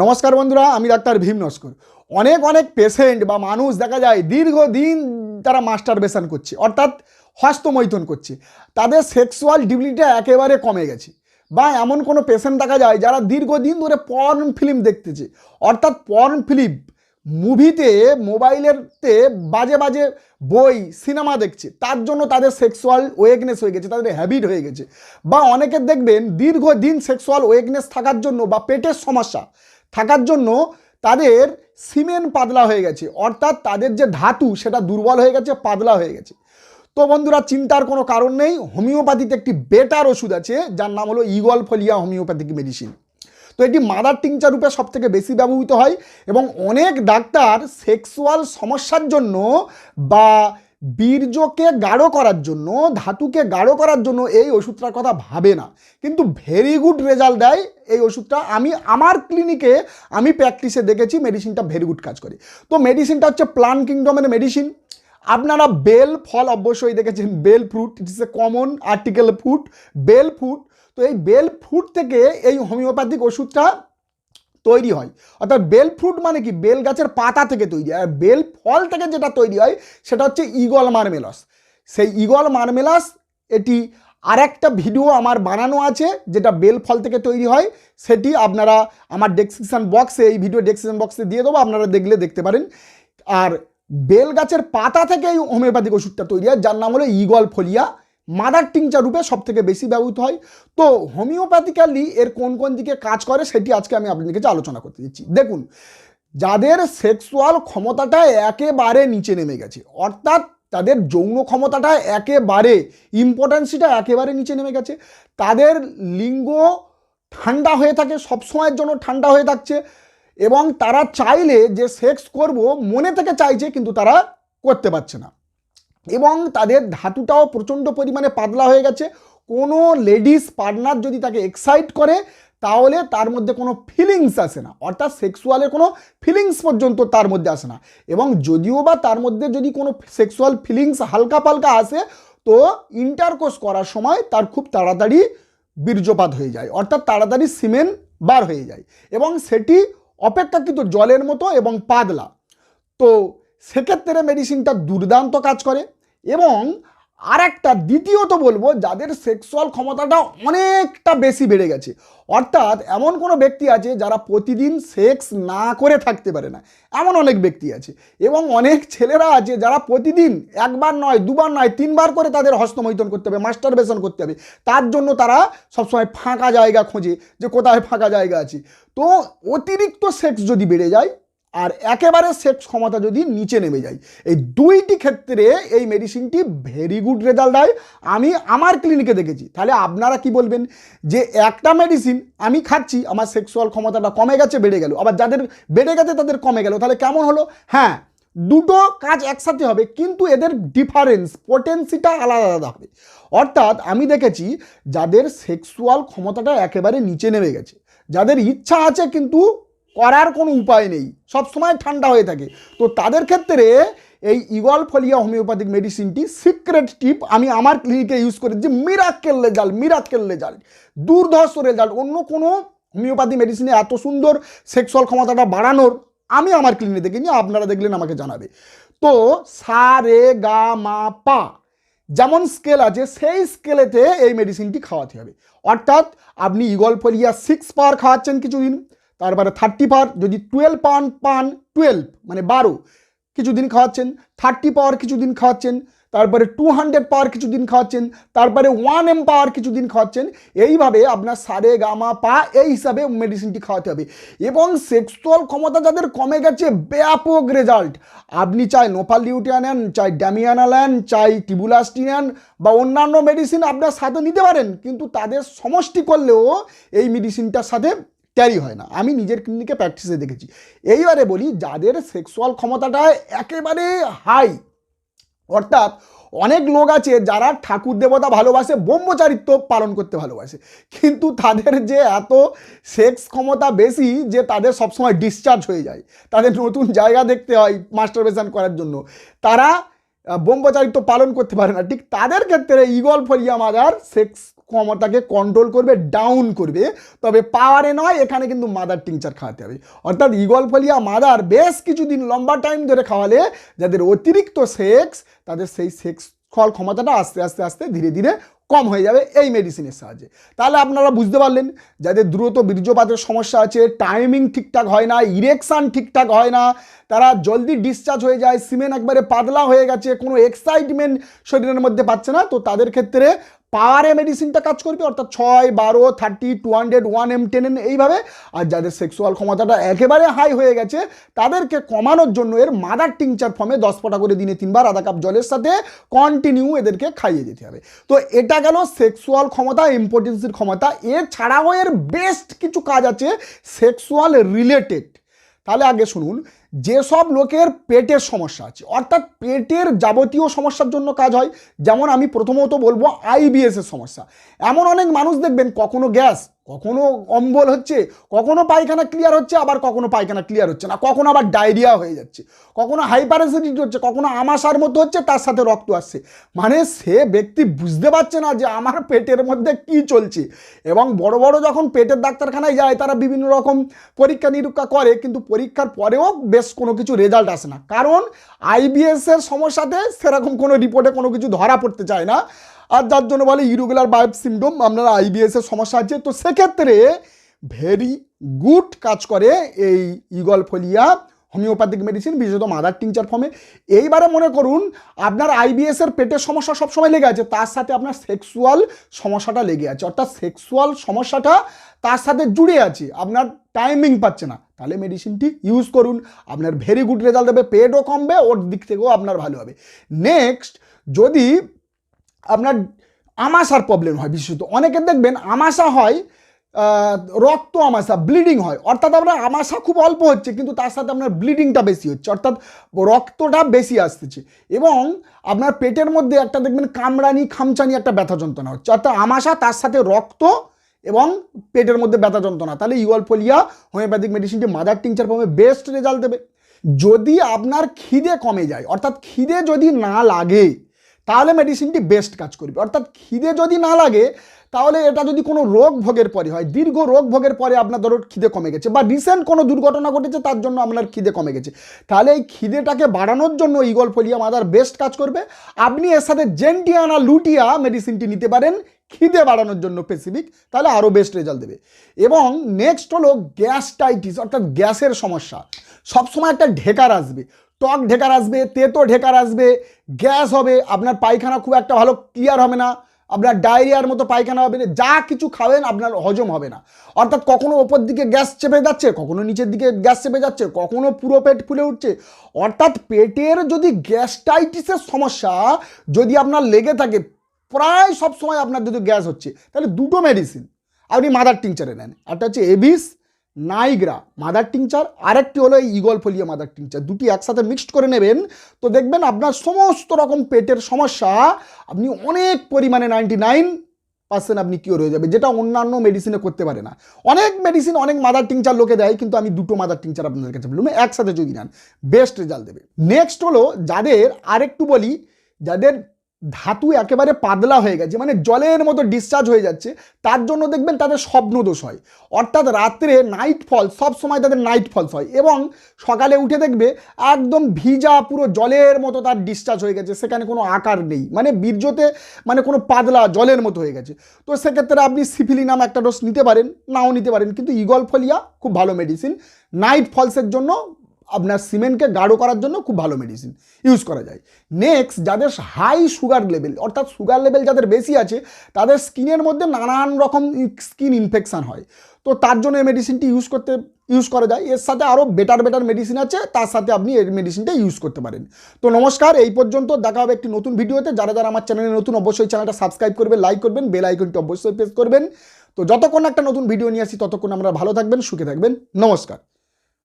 নমস্কার বন্ধুরা, আমি ডাক্তার ভীম নস্কর। অনেক অনেক পেশেন্ট বা মানুষ দেখা যায় দীর্ঘদিন তারা মাস্টার মাস্টারবেশন করছে, অর্থাৎ হস্তমৈথন করছে। তাদের সেক্সুয়াল ডিবিলিটা একেবারে কমে গেছে। বা এমন কোনো পেশেন্ট দেখা যায় যারা দীর্ঘদিন ধরে পর্ন ফিল্ম দেখতেছে। অর্থাৎ পর্ন ফিল্ম মুভিতে মোবাইলেরতে বাজে বাজে বই সিনেমা দেখছে। তার জন্য তাদের সেক্সুয়াল ওয়েকনেস হয়ে গেছে, তাদের হ্যাবিট হয়ে গেছে। বা অনেকের দেখবেন দীর্ঘদিন সেক্সুয়াল ওয়েকনেস থাকার জন্য বা পেটের সমস্যা থাকার জন্য তাদের সিমেন্ট পাতলা হয়ে গেছে। অর্থাৎ তাদের যে ধাতু, সেটা দুর্বল হয়ে গেছে, পাতলা হয়ে গেছে। তো বন্ধুরা, চিন্তার কোনো কারণ নেই। হোমিওপ্যাথিতে একটি বেটার ওষুধ আছে, যার নাম হলো ইগল ফলিয়া হোমিওপ্যাথিক মেডিসিন তো এটি মাদার টিংচার রূপে সব থেকে বেশি ব্যবহৃত হয় এবং অনেক ডাক্তার সেক্সুয়াল সমস্যার জন্য বা বীর্যকে গাঢ় করার জন্য, ধাতুকে গাঢ় করার জন্য এই ওষুধটার কথা ভাবে না। কিন্তু ভেরি গুড রেজাল্ট দেয় এই ওষুধটা। আমি আমার ক্লিনিকে আমি প্র্যাকটিসে দেখেছি মেডিসিনটা ভেরি গুড কাজ করে। তো মেডিসিনটা হচ্ছে প্লান কিংডমের মেডিসিন আপনারা বেল ফল অবশ্যই দেখেছেন bel fruit it is a common article fruit bel fruit তো এই বেল ফ্রুট থেকে এই হোমিওপ্যাথিক ওষুধটা তৈরি হয়। অর্থাৎ বেল ফ্রুট মানে কি? বেল গাছের পাতা থেকে তৈরি হয়। বেল ফল থেকে যেটা তৈরি হয়, সেটা হচ্ছে ইগল মার্মেলাস। সেই ইগল মার্মেলাস, এটি আর একটা ভিডিও আমার বানানো আছে, যেটা বেল ফল থেকে তৈরি হয়। সেটি আপনারা আমার ডেসক্রিপশন বক্সে এই ভিডিও ডেসক্রিপশন বক্সে দিয়ে দেবো, আপনারা দেখলে দেখতে পারেন। আর বেল গাছের পাতা থেকে এই হোমিওপ্যাথিক ওষুধটা তৈরি হয়, যার নাম হলো ইগল ফলিয়া। মাদার টিংচার রূপে সব থেকে বেশি ব্যবহৃত হয়। তো হোমিওপ্যাথিক্যালি এর কোন কোন দিকে কাজ করে সেটি আজকে আমি আপনাদের কাছে আলোচনা করতে দিচ্ছি। দেখুন, যাদের সেক্সুয়াল ক্ষমতাটা একেবারে নিচে নেমে গেছে, অর্থাৎ তাদের যৌন ক্ষমতাটা একেবারে, ইম্পর্টেন্সিটা একেবারে নিচে নেমে গেছে, তাদের লিঙ্গ ঠান্ডা হয়ে থাকে, সবসময়ের জন্য ঠান্ডা হয়ে থাকছে, এবং তারা চাইলে যে সেক্স করব মনে থেকে চাইছে, কিন্তু তারা করতে পারছে না। এবং তাদের ধাতুটাও প্রচণ্ড পরিমাণে পাতলা হয়ে গেছে। কোনো লেডিস পার্টনার যদি তাকে এক্সাইট করে, তাহলে তার মধ্যে কোনো ফিলিংস আসে না। অর্থাৎ সেক্সুয়ালের কোনো ফিলিংস পর্যন্ত তার মধ্যে আসে না। এবং যদিও বা তার মধ্যে যদি কোনো সেক্সুয়াল ফিলিংস হালকা পালকা আসে, তো ইন্টারকোর্স করার সময় তার খুব তাড়াতাড়ি বীর্যপাত হয়ে যায়। অর্থাৎ তাড়াতাড়ি সিমেন্ট বার হয়ে যায়। এবং সেটি অপেক্ষাকৃত জলের মতো এবং পাতলা। তো সেক্ষেত্রে মেডিসিনটা দুর্দান্ত কাজ করে। এবং আর একটা দ্বিতীয়ত বলব, যাদের সেক্সুয়াল ক্ষমতাটা অনেকটা বেশি বেড়ে গেছে। অর্থাৎ এমন কোনো ব্যক্তি আছে যারা প্রতিদিন সেক্স না করে থাকতে পারে না। এমন অনেক ব্যক্তি আছে। এবং অনেক ছেলেরা আছে যারা প্রতিদিন একবার নয়, দুবার নয়, তিনবার করে তাদের হস্তমৈথন করতে হবে মাস্টার মাস্টারবেশন করতে হবে। তার জন্য তারা সবসময় ফাঁকা জায়গা খোঁজে যে কোথায় ফাঁকা জায়গা আছে। তো অতিরিক্ত সেক্স যদি বেড়ে যায় আর একেবারে সেক্স ক্ষমতা যদি নিচে নেমে যায়, এই দুইটি ক্ষেত্রে এই মেডিসিনটি ভেরি গুড রেজাল্ট দেয়। আমি আমার ক্লিনিকে দেখেছি। তাহলে আপনারা কি বলবেন? যে একটা মেডিসিন আমি খাচ্ছি, আমার সেক্সুয়াল ক্ষমতাটা কমে গেছে, বেড়ে গেল। আবার যাদের বেড়ে গেছে, তাদের কমে গেল। তাহলে কেমন হলো? হ্যাঁ দুটো কাজ একসাথে হবে, কিন্তু এদের ডিফারেন্স পোটেন্সিটা আলাদা আলাদা হবে। অর্থাৎ আমি দেখেছি, যাদের সেক্সুয়াল ক্ষমতাটা একেবারে নিচে নেমে গেছে, যাদের ইচ্ছা আছে কিন্তু করার কোনো উপায় নেই। সব সময় ঠান্ডা হয়ে থাকে। তো তাদের ক্ষেত্রে এই ইগল ফলিয়া হোমিওপ্যাথিক মেডিসিনটি সিক্রেট টিপ আমি আমার ক্লিনিকে ইউজ করেছি মিরাক্কেল রেজাল্ট মিরাক্কেল রেজাল্ট। দুর্ধর্ষ রেজাল্ট। অন্য কোনো হোমিওপ্যাথি মেডিসিনে এত সুন্দর সেক্সুয়াল ক্ষমতাটা বাড়ানোর আমি আমার ক্লিনিকে দেখিনি আপনারা দেখলেন, আমাকে জানাবে। তো সা, রে, গা, মা, পা যেমন স্কেল আছে, সেই স্কেলেতে এই মেডিসিনটি খাওয়াতে হবে। অর্থাৎ আপনি ইগল ফলিয়া সিক্স পাওয়ার খাওয়াচ্ছেন কিছুদিন। তারপরে থার্টি পাওয়ার, যদি টুয়েলভ পান পান টুয়েলভ মানে বারো, কিছুদিন খাওয়াচ্ছেন থার্টি পাওয়ার কিছুদিন খাওয়াচ্ছেন তারপরে টু হান্ড্রেড পাওয়ার কিছুদিন খাওয়াচ্ছেন তারপরে ওয়ান এম পাওয়ার কিছুদিন খাওয়াচ্ছেন, এইভাবে আপনার সারে, গামা, পা, এই হিসাবে মেডিসিনটি খাওয়াতে হবে। এবং সেক্সুয়াল ক্ষমতা যাদের কমে গেছে, ব্যাপক রেজাল্ট আপনি চাই নোপাল লিউটিয়া নেন, চাই ড্যামিয়ানা নেন, চাই টিবুলাস্টি নেন, বা অন্যান্য মেডিসিন আপনার সাথে নিতে পারেন, কিন্তু তাদের সমষ্টি করলেও এই মেডিসিনটার সাথে ক্যারি হয় না। আমি নিজের ক্লিনিকে প্র্যাকটিসে দেখেছি। এইবারে বলি, যাদের সেক্সুয়াল ক্ষমতাটা একেবারে হাই অর্থাৎ অনেক লোক আছে যারা ঠাকুর দেবতা ভালোবাসে, ব্রহ্মচারিত্ব পালন করতে ভালোবাসে। কিন্তু তাদের যে এত সেক্স ক্ষমতা বেশি যে তাদের সবসময় ডিসচার্জ হয়ে যায়। তাদের নতুন জায়গা দেখতে হয় মাস্টারবেশন করার জন্য। তারা ব্রহ্মচারিত্ব পালন করতে পারে না। ঠিক তাদের ক্ষেত্রে ইগল ফলিয়া মাদার সেক্স ক্ষমতাকে কন্ট্রোল করবে ডাউন করবে, তবে পাওয়ারে নয়, এখানে কিন্তু মাদার টিংচার খাওয়াতে হবে। অর্থাৎ ইগল ফলিয়া মাদার বেশ কিছুদিন লম্বা টাইম ধরে খাওয়ালে, যাদের অতিরিক্ত সেক্স তাদের সেই সেক্স ফল ক্ষমতাটা আস্তে আস্তে আস্তে ধীরে ধীরে কম হয়ে যাবে এই মেডিসিনের সাহায্যে। তাহলে আপনারা বুঝতে পারলেন, যাদের দ্রুত বীর্যপাতের সমস্যা আছে টাইমিং ঠিকঠাক হয় না ইরেকশান ঠিকঠাক হয় না, তারা জলদি ডিসচার্জ হয়ে যায় সিমেন একবারে পাতলা হয়ে গেছে, কোনো এক্সাইটমেন্ট শরীরের মধ্যে পাচ্ছে না, তো তাদের ক্ষেত্রে পাওয়ারে মেডিসিনটা কাজ করবে, অর্থাৎ ছয়, বারো thirty two hundred one M ten M এইভাবে। আর যাদের সেক্সুয়াল ক্ষমতাটা একেবারে হাই হয়ে গেছে, তাদেরকে কমানোর জন্য এর মাদার টিংচার ফর্মে দশ ফোঁটা করে দিনে তিনবার আধা কাপ জলের সাথে কন্টিনিউ এদেরকে খাইয়ে যেতে হবে। তো এটা গেল সেক্সুয়াল ক্ষমতা ইম্পর্টেন্সির ক্ষমতা। এছাড়াও এর বেস্ট কিছু কাজ আছে সেক্সুয়াল রিলেটেড তাহলে আগে শুনুন, যেসব লোকের পেটের সমস্যা আছে, অর্থাৎ পেটের যাবতীয় সমস্যার জন্য কাজ হয়, যেমন আমি প্রথমত বলব আইবিএসের সমস্যা। এমন অনেক মানুষ দেখবেন, কখনো গ্যাস কখনো অম্বল হচ্ছে, কখনো পায়খানা ক্লিয়ার হচ্ছে, আবার কখনো পায়খানা ক্লিয়ার হচ্ছে না। কখনো আবার ডায়রিয়া হয়ে যাচ্ছে, কখনো হাইপার অ্যাসিডিটি হচ্ছে, কখনো আমাশার মতো হচ্ছে, তার সাথে রক্ত আসছে। মানে সে ব্যক্তি বুঝতে পারছে না যে আমার পেটের মধ্যে কি চলছে এবং বড় বড় যখন পেটের ডাক্তারখানায় যায়, তারা বিভিন্ন রকম পরীক্ষা নিরীক্ষা করে, কিন্তু পরীক্ষার পরেও বেশ কোনো কিছু রেজাল্ট আসে না। কারণ আইবিএস এর সমস্যাতে সেরকম কোনো রিপোর্টে কোনো কিছু ধরা পড়তে চায় না। আর যার জন্য বলে ইরেগুলার বায়োপ সিমডম আপনার আইবিএস এর সমস্যা আছে। তো সেক্ষেত্রে ভেরি গুড কাজ করে এই ইগল ফলিয়া হোমিওপ্যাথিক মেডিসিন বিশেষত মাদার টিংচার ফর্মে এইবারে মনে করুন, আপনার আইবিএস এর পেটের সমস্যা সবসময় লেগে আছে, তার সাথে আপনার সেক্সুয়াল সমস্যাটা লেগে আছে। অর্থাৎ সেক্সুয়াল সমস্যাটা তার সাথে জুড়ে আছে, আপনার টাইমিং পাচ্ছে না। তাহলে মেডিসিনটি ইউজ করুন, আপনার ভেরি গুড রেজাল্ট দেবে, পেটও কমবে, ওর দিক থেকেও আপনার ভালো হবে। নেক্সট যদি আপনার আমাশার প্রবলেম হয় বিশেষত। অনেকে দেখবেন আমাশা হয় রক্ত আমাশা ব্লিডিং হয়। অর্থাৎ আপনার আমাশা খুব অল্প হচ্ছে, কিন্তু তার সাথে আপনার ব্লিডিংটা বেশি হচ্ছে। অর্থাৎ রক্তটা বেশি আসতেছে। এবং আপনার পেটের মধ্যে একটা দেখবেন কামড়ানি, খামচানি একটা ব্যথা যন্ত্রণা হচ্ছে। অর্থাৎ আমাশা তার সাথে রক্ত এবং পেটের মধ্যে ব্যথা যন্ত্রণা। তাহলে ইউয়ালফোলিয়া হোমিওপ্যাথিক মেডিসিনটি মাদার টিংচার ফর্মে বেস্ট রেজাল্ট দেবে। যদি আপনার খিদে কমে যায়, অর্থাৎ খিদে যদি না লাগে তাহলে মেডিসিনটি বেস্ট কাজ করবে। অর্থাৎ খিদে যদি না লাগে, তাহলে এটা যদি কোনো রোগ ভোগের পরে হয়, দীর্ঘ রোগ ভোগের পরে আপনার ধরো খিদে কমে গেছে বা রিসেন্ট কোনো দুর্ঘটনা ঘটেছে, তার জন্য আপনার খিদে কমে গেছে। তাহলে এই খিদেটাকে বাড়ানোর জন্য ইগল ফলিয়া মাদার বেস্ট কাজ করবে। আপনি এর সাথে জেন্টিয়ানা লুটিয়া মেডিসিনটি নিতে পারেন, খিদে বাড়ানোর জন্য স্পেসিফিক তাহলে আরও বেস্ট রেজাল্ট দেবে। এবং নেক্সট হলো গ্যাস্টাইটিস, অর্থাৎ গ্যাসের সমস্যা। সবসময় একটা ঢেকার আসবে। টক ঢেকার আসবে, তেতো ঢেকার আসবে, গ্যাস হবে, আপনার পায়খানা খুব একটা ভালো ক্লিয়ার হবে না, আপনার ডায়রিয়ার মতো পায়খানা হবে, যা কিছু খাবেন আপনার হজম হবে না। অর্থাৎ কখনো ওপর দিকে গ্যাস চেপে যাচ্ছে, কখনো নিচের দিকে গ্যাস চেপে যাচ্ছে, কখনো পুরো পেট ফুলে উঠছে। অর্থাৎ পেটের যদি গ্যাস্টাইটিসের সমস্যা যদি আপনার লেগে থাকে, প্রায় সব সময় আপনার যদি গ্যাস হচ্ছে, তাহলে দুটো মেডিসিন আপনি মাদার টিংচারে নেন। একটা হচ্ছে এবিস নাইগ্রা মাদার টিংচার আরেকটি হলো এই ইগল ফলিয়া মাদার টিংচার দুটি একসাথে মিক্সড করে নেবেন। তো দেখবেন আপনার সমস্ত রকম পেটের সমস্যা, আপনি অনেক পরিমাণে নাইনটি নাইন পার্সেন্ট আপনি কিওর হয়ে যাবে, যেটা অন্যান্য মেডিসিনে করতে পারে না। অনেক মেডিসিন অনেক মাদার টিংচার লোকে দেয়, কিন্তু আমি দুটো মাদার টিংচার আপনাদের কাছে বলুন একসাথে যদি নেন বেস্ট রেজাল্ট দেবে। নেক্সট হলো যাদের আরেকটু বলি, যাদের ধাতু একেবারে পাতলা হয়ে গেছে মানে জলের মতো ডিসচার্জ হয়ে যাচ্ছে, তার জন্য দেখবেন তাদের স্বপ্ন দোষ হয়। অর্থাৎ রাত্রে নাইট ফল সব সময় তাদের নাইট ফলস হয় এবং সকালে উঠে দেখবে একদম ভিজা পুরো জলের মতো তার ডিসচার্জ হয়ে গেছে, সেখানে কোনো আকার নেই মানে বীর্যতে মানে কোনো পাতলা জলের মতো হয়ে গেছে। তো সেক্ষেত্রে আপনি সিফিলি নাম একটা ডোজ নিতে পারেন, নাও নিতে পারেন, কিন্তু ইগল ফলিয়া খুব ভালো মেডিসিন নাইট ফলসের জন্য আপনার সিমেন্টকে গাঢ় করার জন্য খুব ভালো মেডিসিন ইউজ করা যায়। নেক্সট যাদের হাই সুগার লেভেল অর্থাৎ সুগার লেভেল যাদের বেশি আছে, তাদের স্কিনের মধ্যে নানান রকম স্কিন ইনফেকশান হয়। তো তার জন্য এই মেডিসিনটি ইউজ করতে ইউজ করা যায়। এর সাথে আরও বেটার বেটার মেডিসিন আছে, তার সাথে আপনি এই মেডিসিনটা ইউজ করতে পারেন। তো নমস্কার, এই পর্যন্ত দেখা হবে একটি নতুন ভিডিওতে যারা যারা আমার চ্যানেলে নতুন, অবশ্যই চ্যানেলটা সাবস্ক্রাইব করবেন লাইক করবেন বেল আইকনটি অবশ্যই প্রেস করবেন। তো যতক্ষণ একটা নতুন ভিডিও নিয়ে আসি, ততক্ষণ আমরা ভালো থাকবেন, সুখে থাকবেন। নমস্কার।